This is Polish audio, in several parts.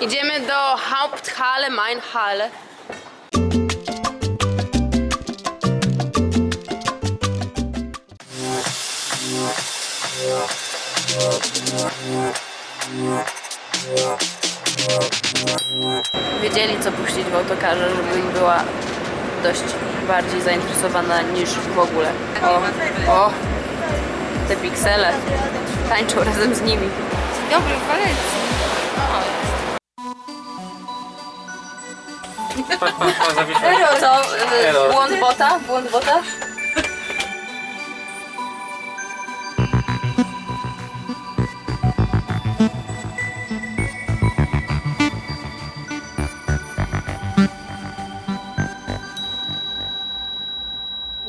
Idziemy do Haupthalle, Mainhalle. Wiedzieli co puścić w autokarze, żebym była dość bardziej zainteresowana niż w ogóle. O, o, te piksele tańczą razem z nimi. Dobry, w Walencji. Co? y, Błąd bota? Błąd bota?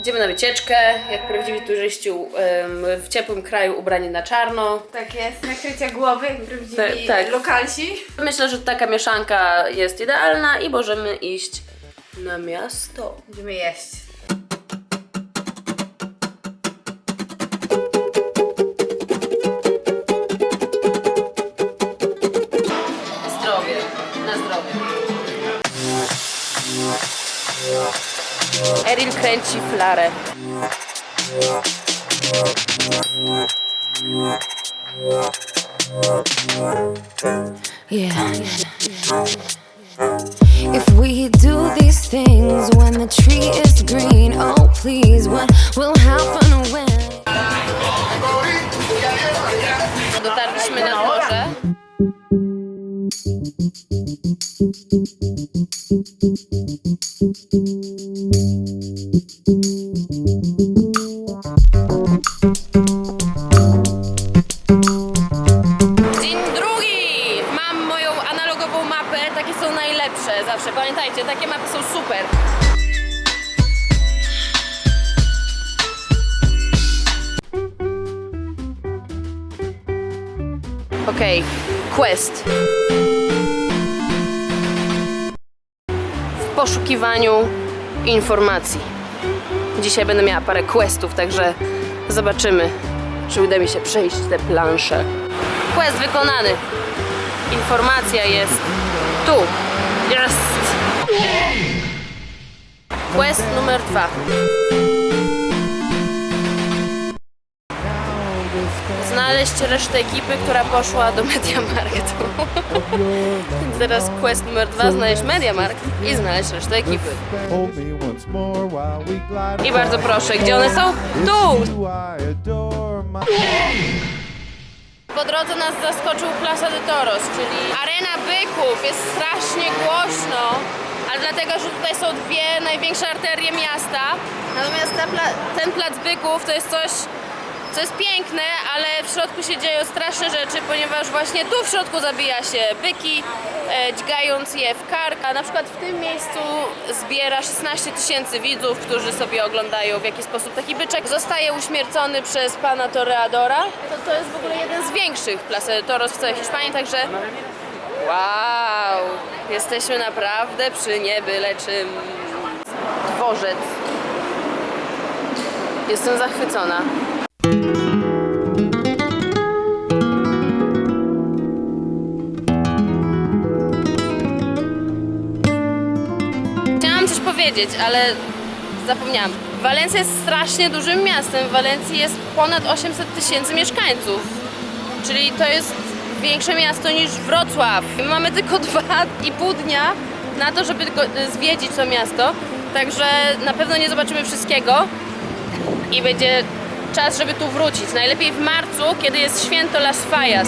Idziemy na wycieczkę, jak prawdziwi turyści em, w ciepłym kraju ubrani na czarno. Tak jest, nakrycia głowy, jak prawdziwi Tak, tak. lokalsi. Myślę, że taka mieszanka jest idealna i możemy iść na miasto. Będziemy jeść. Eril kręci flarę. Yeah. If we do these things when the tree is green, oh please, what will happen when? Dotarliśmy nad morze. Takie mapy są super. Okej, quest. W poszukiwaniu informacji. Dzisiaj będę miała parę questów, także zobaczymy, czy uda mi się przejść te plansze. Quest wykonany. Informacja jest tu. Jest. Quest numer dwa. Znaleźć resztę ekipy, która poszła do Mediamarktu. Teraz quest numer dwa, znaleźć Mediamarkt i znaleźć resztę ekipy. I bardzo proszę, gdzie one są? Tu! Po drodze nas zaskoczył Plaza de Toros, czyli arena byków. Jest strasznie głośno, ale dlatego, że tutaj są dwie największe arterie miasta. Natomiast ta ten plac byków to jest coś, co jest piękne, ale w środku się dzieją straszne rzeczy, ponieważ właśnie tu w środku zabija się byki, e, dźgając je w kark. A na przykład w tym miejscu zbiera 16 tysięcy widzów, którzy sobie oglądają w jaki sposób taki byczek zostaje uśmiercony przez pana Toreadora. To, to jest w ogóle jeden z większych de Toros w całej Hiszpanii, także wow, jesteśmy naprawdę przy nie byle czym. Dworzec. Jestem zachwycona. Chciałam coś powiedzieć, ale zapomniałam. Walencja jest strasznie dużym miastem. W Walencji jest ponad 800 tysięcy mieszkańców. Czyli to jest większe miasto niż Wrocław. My mamy tylko dwa i pół dnia na to, żeby tylko zwiedzić to miasto. Także na pewno nie zobaczymy wszystkiego i będzie czas, żeby tu wrócić. Najlepiej w marcu, kiedy jest święto Las Fallas.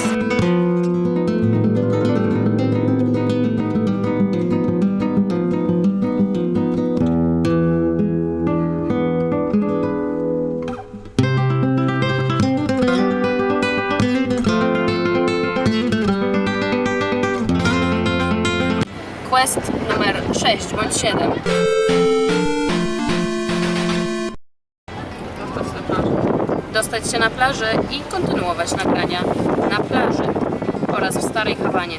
6 bądź 7. Dostać się na plażę i kontynuować nagrania na plaży oraz w Starej Hawanie.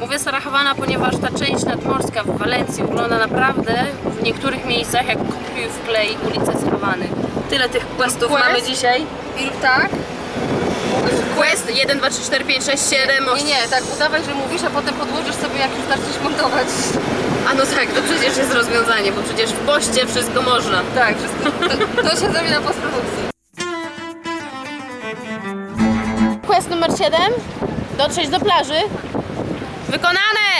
Mówię Stara Hawana, ponieważ ta część nadmorska w Walencji wygląda naprawdę w niektórych miejscach jak kupił w klej ulicę z Hawany. Tyle tych questów Quest? mamy dzisiaj. I tak? Quest 1, 2, 3, 4, 5, 6, 7, 8. Nie, nie, tak udawaj, że mówisz, a potem podłożysz sobie jak już zaczniesz montować. A no tak, to przecież jest rozwiązanie, bo przecież w poście wszystko można. Tak, wszystko, to, to się zrobi na postprodukcji. Quest numer 7. Dotrzeć do plaży. Wykonane!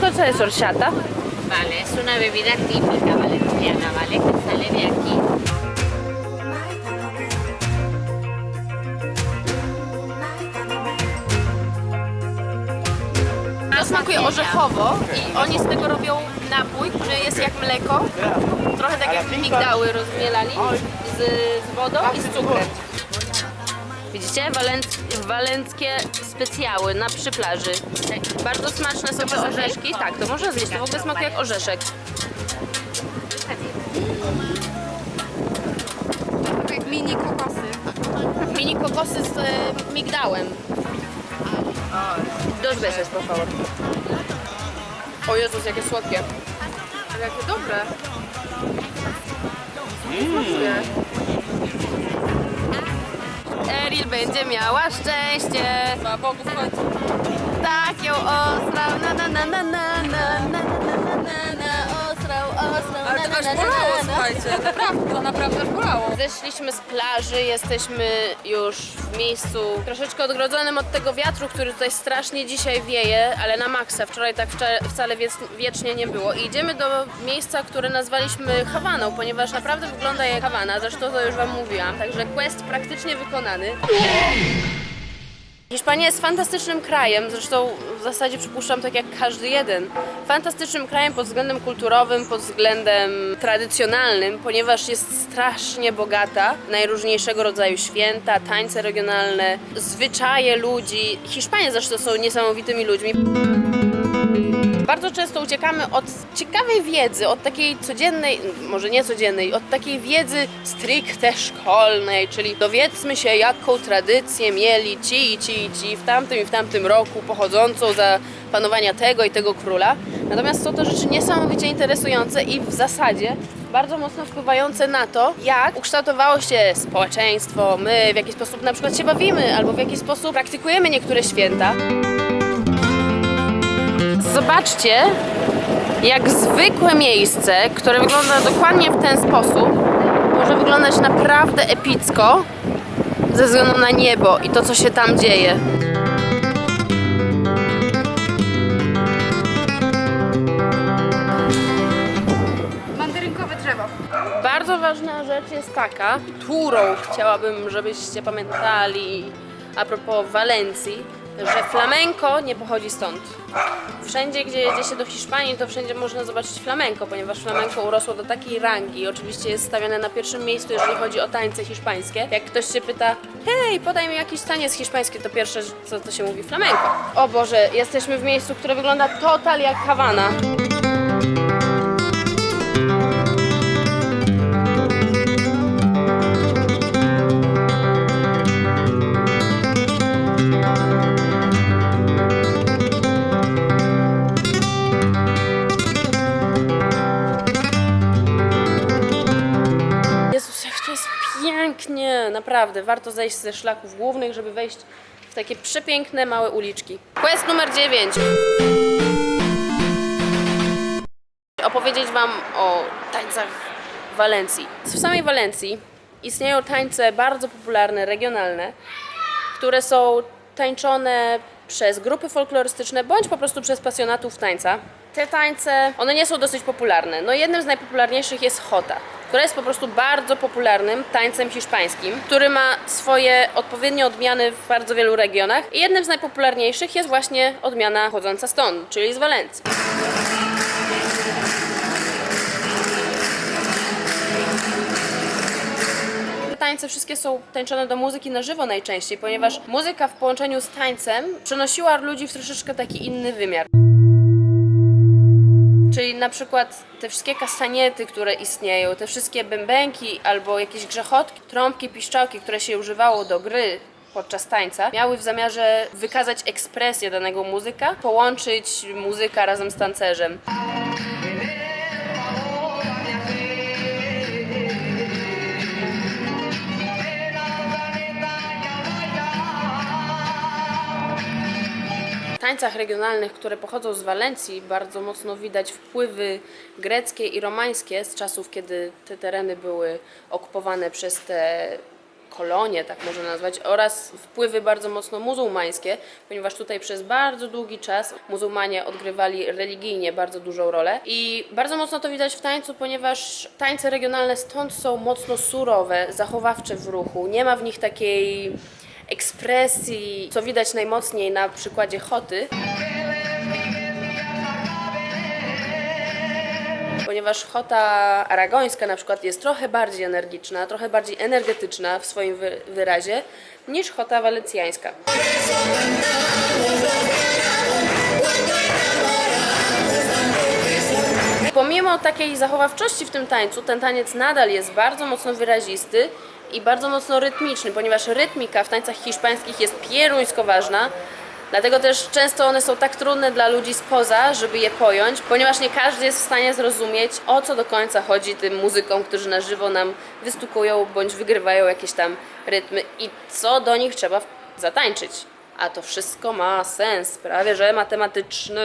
¿Qué cosa es horchata? Vale, es una bebida típica valenciana, ¿vale? Que sale de aquí. To smakuje orzechowo i oni z tego robią napój, który jest jak mleko. Trochę tak jak migdały rozmielali z, z wodą i z cukrem. Widzicie? Walenc- walenckie specjały na przy plaży. Bardzo smaczne są te orzeszki. Tak, to można zjeść. To w ogóle smakuje jak orzeszek. Tak jak mini kokosy. Mini kokosy z e, migdałem. Dos veces, por favor. O Jezus, jakie słodkie. Ale jakie dobre. Eril będzie miała szczęście. Dla bogów chodzi. Tak ją ostrał, na na na na na na na na na na Ale to aż bolało, słuchajcie. Naprawdę, to naprawdę aż bolało. Zeszliśmy z plaży, jesteśmy już w miejscu troszeczkę odgrodzonym od tego wiatru, który tutaj strasznie dzisiaj wieje, ale na maksa. Wczoraj tak wcale wiec- wiecznie nie było. I idziemy do miejsca, które nazwaliśmy Hawaną, ponieważ naprawdę wygląda jak Hawana, zresztą to już Wam mówiłam. Także quest praktycznie wykonany. Hiszpania jest fantastycznym krajem, zresztą w zasadzie przypuszczam tak jak każdy jeden. Fantastycznym krajem pod względem kulturowym, pod względem tradycjonalnym, ponieważ jest strasznie bogata. Najróżniejszego rodzaju święta, tańce regionalne, zwyczaje ludzi. Hiszpanie zresztą są niesamowitymi ludźmi. Bardzo często uciekamy od ciekawej wiedzy, od takiej codziennej, może nie codziennej, od takiej wiedzy stricte szkolnej, czyli dowiedzmy się, jaką tradycję mieli ci i ci i ci w tamtym i w tamtym roku, pochodzącą za panowania tego i tego króla. Natomiast są to rzeczy niesamowicie interesujące i w zasadzie bardzo mocno wpływające na to, jak ukształtowało się społeczeństwo, my, w jaki sposób na przykład się bawimy, albo w jaki sposób praktykujemy niektóre święta. Zobaczcie, jak zwykłe miejsce, które wygląda dokładnie w ten sposób, może wyglądać naprawdę epicko ze względu na niebo i to, co się tam dzieje. Mandarynkowe drzewo. Bardzo ważna rzecz jest taka, którą chciałabym, żebyście pamiętali a propos Walencji, że flamenko nie pochodzi stąd. Wszędzie, gdzie jedzie się do Hiszpanii, to wszędzie można zobaczyć flamenko, ponieważ flamenko urosło do takiej rangi oczywiście jest stawiane na pierwszym miejscu, jeżeli chodzi o tańce hiszpańskie. Jak ktoś się pyta, hej, podaj mi jakiś taniec hiszpański, to pierwsze, co to się mówi, flamenko. O Boże, jesteśmy w miejscu, które wygląda total jak Hawana. Naprawdę, warto zejść ze szlaków głównych, żeby wejść w takie przepiękne małe uliczki. Quest numer 9. Opowiedzieć Wam o tańcach w Walencji. W samej Walencji istnieją tańce bardzo popularne, regionalne, które są tańczone przez grupy folklorystyczne bądź po prostu przez pasjonatów tańca. Te tańce, one nie są dosyć popularne. No jednym z najpopularniejszych jest chota, która jest po prostu bardzo popularnym tańcem hiszpańskim, który ma swoje odpowiednie odmiany w bardzo wielu regionach. I jednym z najpopularniejszych jest właśnie odmiana chodząca stąd, czyli z Walencji. Tańce wszystkie są tańczone do muzyki na żywo najczęściej, ponieważ muzyka w połączeniu z tańcem przenosiła ludzi w troszeczkę taki inny wymiar. Czyli na przykład te wszystkie kastaniety, które istnieją, te wszystkie bębenki albo jakieś grzechotki, trąbki, piszczałki, które się używało do gry podczas tańca, miały w zamiarze wykazać ekspresję danego muzyka, połączyć muzyka razem z tancerzem. Tańcach regionalnych, które pochodzą z Walencji, bardzo mocno widać wpływy greckie i romańskie z czasów, kiedy te tereny były okupowane przez te kolonie, tak można nazwać, oraz wpływy bardzo mocno muzułmańskie, ponieważ tutaj przez bardzo długi czas muzułmanie odgrywali religijnie bardzo dużą rolę. I bardzo mocno to widać w tańcu, ponieważ tańce regionalne stąd są mocno surowe, zachowawcze w ruchu. Nie ma w nich takiej ekspresji, co widać najmocniej na przykładzie Choty. Ponieważ Chota aragońska na przykład jest trochę bardziej energiczna, trochę bardziej energetyczna w swoim wy- wyrazie niż Chota walencjańska. Pomimo takiej zachowawczości w tym tańcu, ten taniec nadal jest bardzo mocno wyrazisty i bardzo mocno rytmiczny, ponieważ rytmika w tańcach hiszpańskich jest pieruńsko ważna. Dlatego też często one są tak trudne dla ludzi spoza, żeby je pojąć, ponieważ nie każdy jest w stanie zrozumieć, o co do końca chodzi tym muzykom, którzy na żywo nam wystukują bądź wygrywają jakieś tam rytmy i co do nich trzeba zatańczyć. A to wszystko ma sens, prawie że matematyczny.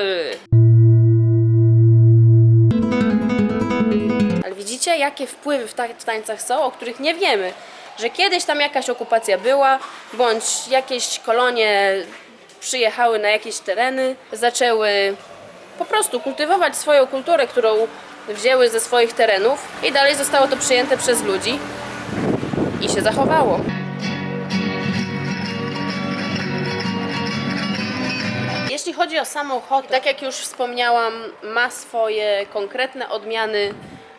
Widzicie, jakie wpływy w, ta- w tańcach są, o których nie wiemy. Że kiedyś tam jakaś okupacja była, bądź jakieś kolonie przyjechały na jakieś tereny, zaczęły po prostu kultywować swoją kulturę, którą wzięły ze swoich terenów i dalej zostało to przyjęte przez ludzi i się zachowało. Jeśli chodzi o samą tak jak już wspomniałam, ma swoje konkretne odmiany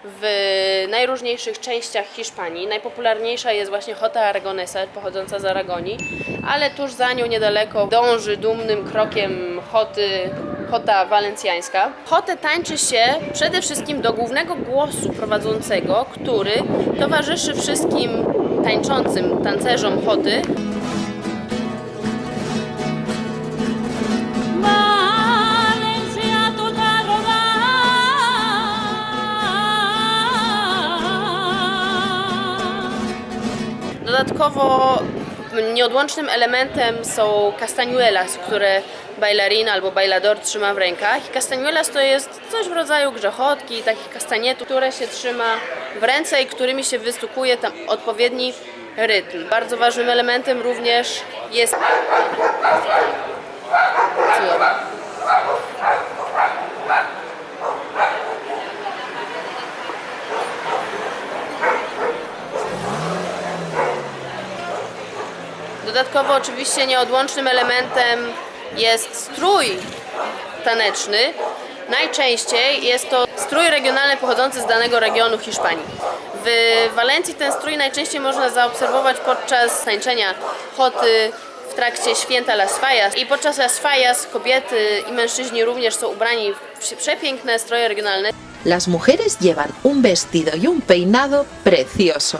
w najróżniejszych częściach Hiszpanii. Najpopularniejsza jest właśnie Hota Aragonesa, pochodząca z Aragonii, ale tuż za nią niedaleko dąży dumnym krokiem Hoty Hota Walencjańska. Hotę tańczy się przede wszystkim do głównego głosu prowadzącego, który towarzyszy wszystkim tańczącym tancerzom Hoty Dodatkowo nieodłącznym elementem są castañuelas, które bailarin albo bailador trzyma w rękach. I to jest coś w rodzaju grzechotki, takich kastanietów, które się trzyma w ręce i którymi się wystukuje tam odpowiedni rytm. Bardzo ważnym elementem również jest Cudowne. Dodatkowo oczywiście nieodłącznym elementem jest strój taneczny. Najczęściej jest to strój regionalny pochodzący z danego regionu Hiszpanii. W Walencji ten strój najczęściej można zaobserwować podczas tańczenia choty w trakcie święta Las Fallas. I podczas Las Fallas kobiety i mężczyźni również są ubrani w przepiękne stroje regionalne. Las mujeres llevan un vestido y un peinado precioso.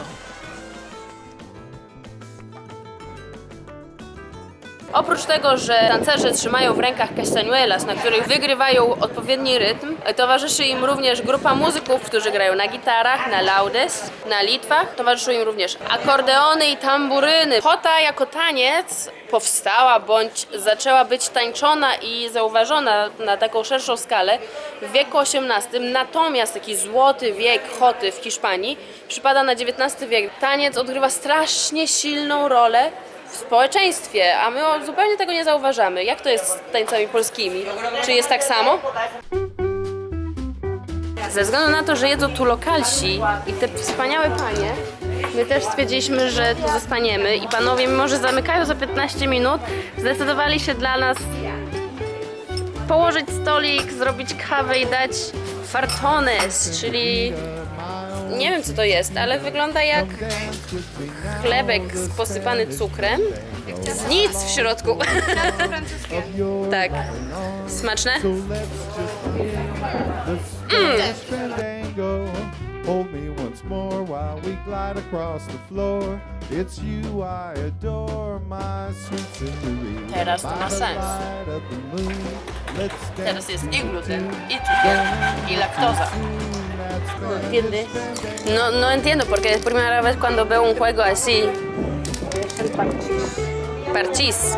Oprócz tego, że tancerze trzymają w rękach castañuelas, na których wygrywają odpowiedni rytm, towarzyszy im również grupa muzyków, którzy grają na gitarach, na laudes, na litwach. Towarzyszą im również akordeony i tamburyny. Hota jako taniec powstała bądź zaczęła być tańczona i zauważona na taką szerszą skalę w wieku XVIII, natomiast taki złoty wiek hoty w Hiszpanii przypada na XIX wiek. Taniec odgrywa strasznie silną rolę w społeczeństwie, a my zupełnie tego nie zauważamy. Jak to jest z tańcami polskimi? Czy jest tak samo? Ze względu na to, że jedzą tu lokalsi i te wspaniałe panie, my też stwierdziliśmy, że tu zostaniemy i panowie, mimo że zamykają za 15 minut, zdecydowali się dla nas położyć stolik, zrobić kawę i dać fartones, czyli nie wiem co to jest, ale wygląda jak chlebek posypany cukrem z nic w środku. tak. Smaczne? Let's just fandango. Hold me once more while we glide across the floor. It's you I adore, my sweet Cinderella. Teraz to ma sens. Teraz jest i gluten, i cukier, i laktoza. ¿Entiendes? No, no entiendo, porque es primera vez cuando veo un juego así. Parchís.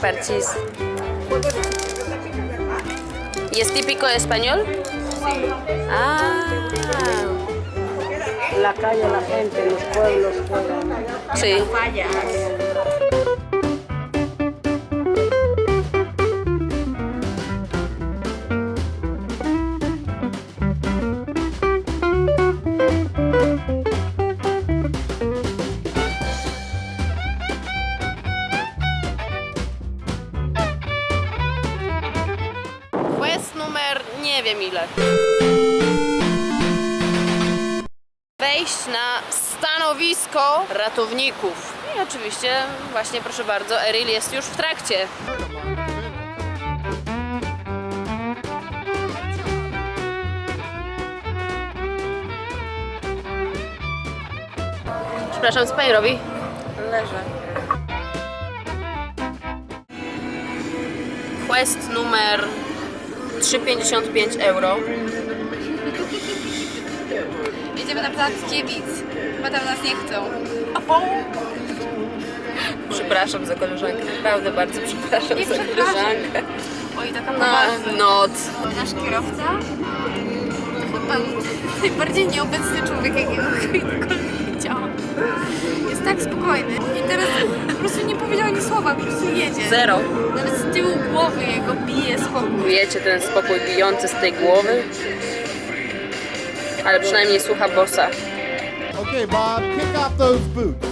Parchís. ¿Y es típico español? Ah. la calle, la gente, los pueblos juegan. Sí. Stanowisko ratowników. I oczywiście, właśnie proszę bardzo, Eril jest już w trakcie. Przepraszam, co pani robi? Leżę. Quest numer 3,55 euro. Jedziemy na plac Dziewic. Chyba tam nas nie chcą. Przepraszam za koleżankę, naprawdę bardzo przepraszam Nie za przepraszam. koleżankę. Oj, taka Na poważna. noc. Nasz kierowca to chyba najbardziej nieobecny człowiek, jakiego kiedykolwiek widziałam. Jest tak spokojny. I teraz po prostu nie powiedział ani słowa, po prostu jedzie. Zero. Nawet z tyłu głowy jego bije spokój. Wiecie, ten spokój bijący z tej głowy? Ale przynajmniej słucha bossa. Okay, Bob, kick off those boots.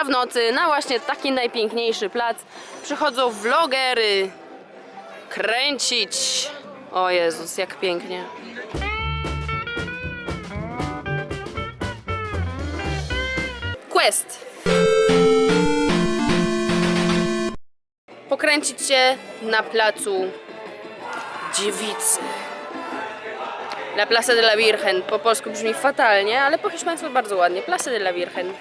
A w nocy na właśnie taki najpiękniejszy plac przychodzą vlogery kręcić. O Jezus, jak pięknie. Quest. Pokręcić się na placu dziewicy. La Plaza de la Virgen. Po polsku brzmi fatalnie, ale po hiszpańsku bardzo ładnie. Plaza de la Virgen.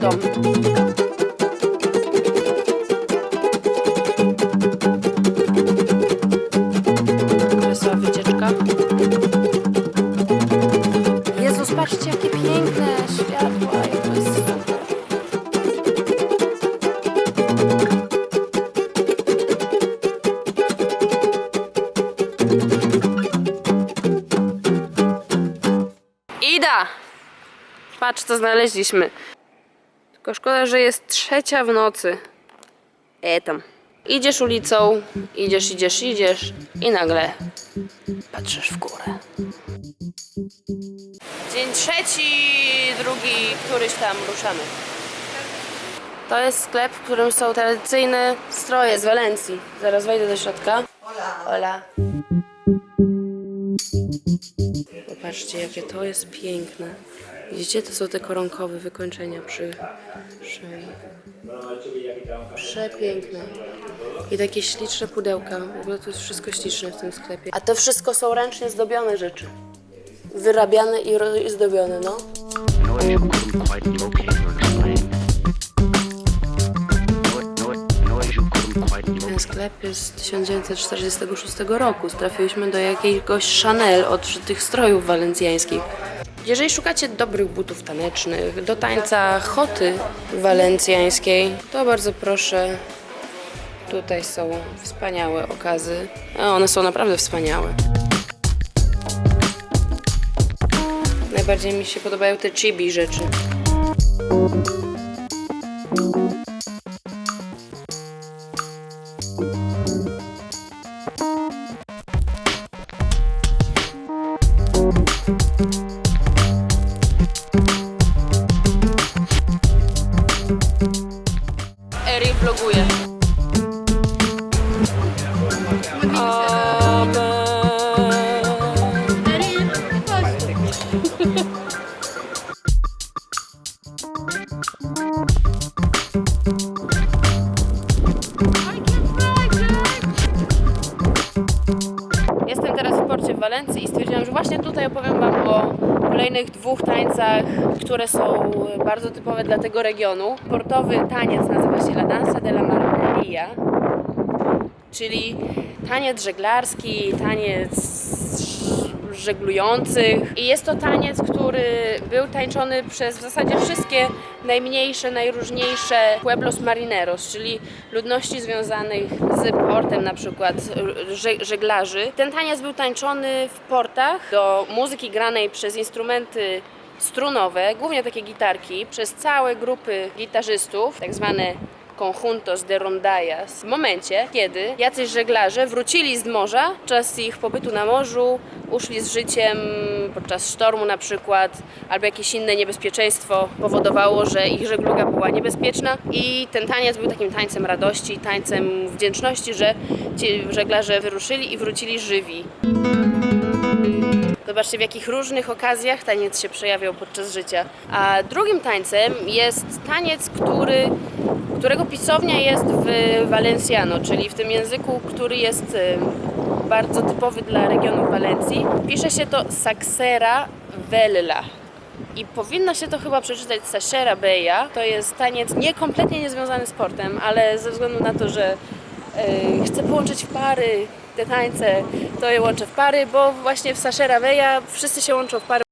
Dom. Wesoła wycieczka. Jezus, patrzcie jakie piękne światła. jak To jest super. Ida! Patrz, co znaleźliśmy. Że jest trzecia w nocy. E tam. Idziesz ulicą, idziesz, idziesz, idziesz i nagle patrzysz w górę. Dzień trzeci, drugi, któryś tam ruszamy. To jest sklep, w którym są tradycyjne stroje z Walencji. Zaraz wejdę do środka. Hola. Popatrzcie, jakie to jest piękne. Widzicie, to są te koronkowe wykończenia przy szyi. Przepiękne. I takie śliczne pudełka. W ogóle to jest wszystko śliczne w tym sklepie. A to wszystko są ręcznie zdobione rzeczy. Wyrabiane i, zdobione, no. Ten sklep jest z 1946 roku. Trafiłyśmy do jakiegoś Chanel od tych strojów walencjańskich. Jeżeli szukacie dobrych butów tanecznych do tańca choty walencjańskiej, to bardzo proszę. Tutaj są wspaniałe okazy. One są naprawdę wspaniałe. Najbardziej mi się podobają te chibi rzeczy. Kolejnych dwóch tańcach, które są bardzo typowe dla tego regionu. Portowy taniec nazywa się La Danza de la Marmeria, czyli taniec żeglarski, taniec żeglujących. I jest to taniec, który był tańczony przez w zasadzie wszystkie najmniejsze, najróżniejsze pueblos marineros, czyli ludności związanych z portem, na przykład że- żeglarzy. Ten taniec był tańczony w portach do muzyki granej przez instrumenty strunowe, głównie takie gitarki, przez całe grupy gitarzystów, tak zwane conjuntos de rondallas w momencie, kiedy jacyś żeglarze wrócili z morza, czas ich pobytu na morzu, uszli z życiem podczas sztormu na przykład, albo jakieś inne niebezpieczeństwo powodowało, że ich żegluga była niebezpieczna i ten taniec był takim tańcem radości, tańcem wdzięczności, że ci żeglarze wyruszyli i wrócili żywi. Zobaczcie, w jakich różnych okazjach taniec się przejawiał podczas życia. A drugim tańcem jest taniec, który, którego pisownia jest w Valenciano, czyli w tym języku, który jest y, bardzo typowy dla regionu Walencji. Pisze się to Saxera Vella. I powinno się to chyba przeczytać Sashera Beja. To jest taniec nie kompletnie niezwiązany z sportem, ale ze względu na to, że Yy, chcę połączyć w pary te tańce, to je łączę w pary, bo właśnie w Sashera Beja wszyscy się łączą w pary.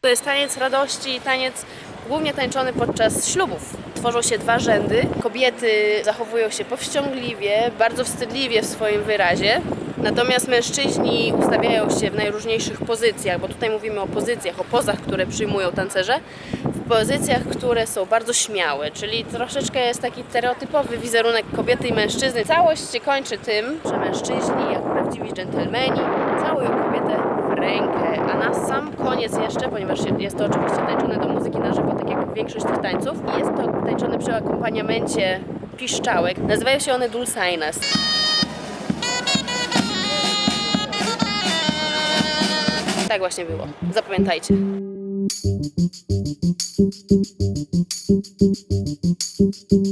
To jest taniec radości, taniec głównie tańczony podczas ślubów. Tworzą się dwa rzędy. Kobiety zachowują się powściągliwie, bardzo wstydliwie w swoim wyrazie. Natomiast mężczyźni ustawiają się w najróżniejszych pozycjach, bo tutaj mówimy o pozycjach, o pozach, które przyjmują tancerze, w pozycjach, które są bardzo śmiałe, czyli troszeczkę jest taki stereotypowy wizerunek kobiety i mężczyzny. Całość się kończy tym, że mężczyźni, jak prawdziwi dżentelmeni, całują kobietę rękę, a na sam koniec jeszcze, ponieważ jest to oczywiście tańczone do muzyki na żywo, tak jak większość tych tańców, jest to tańczone przy akompaniamencie piszczałek. Nazywają się one dulzainas. Tak właśnie było. Zapamiętajcie. Koniec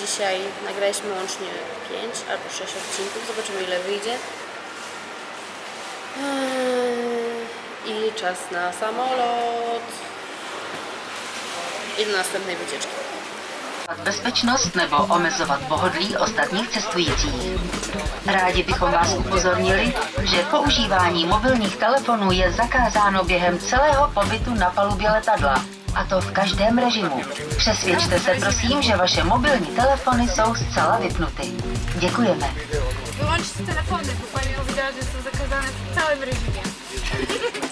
dzisiaj. Nagraliśmy łącznie 5 albo 6 odcinków. Zobaczymy ile wyjdzie. Eee, I czas na samolot. I do następnej wycieczki. bezpečnost nebo omezovat pohodlí ostatních cestujících. Rádi bychom vás upozornili, že používání mobilních telefonů je zakázáno během celého pobytu na palubě letadla, a to v každém režimu. Přesvědčte se prosím, že vaše mobilní telefony jsou zcela vypnuty. Děkujeme. Wyłączcie telefony, bo pani powiedziała, że są zakazane w całym reżimie.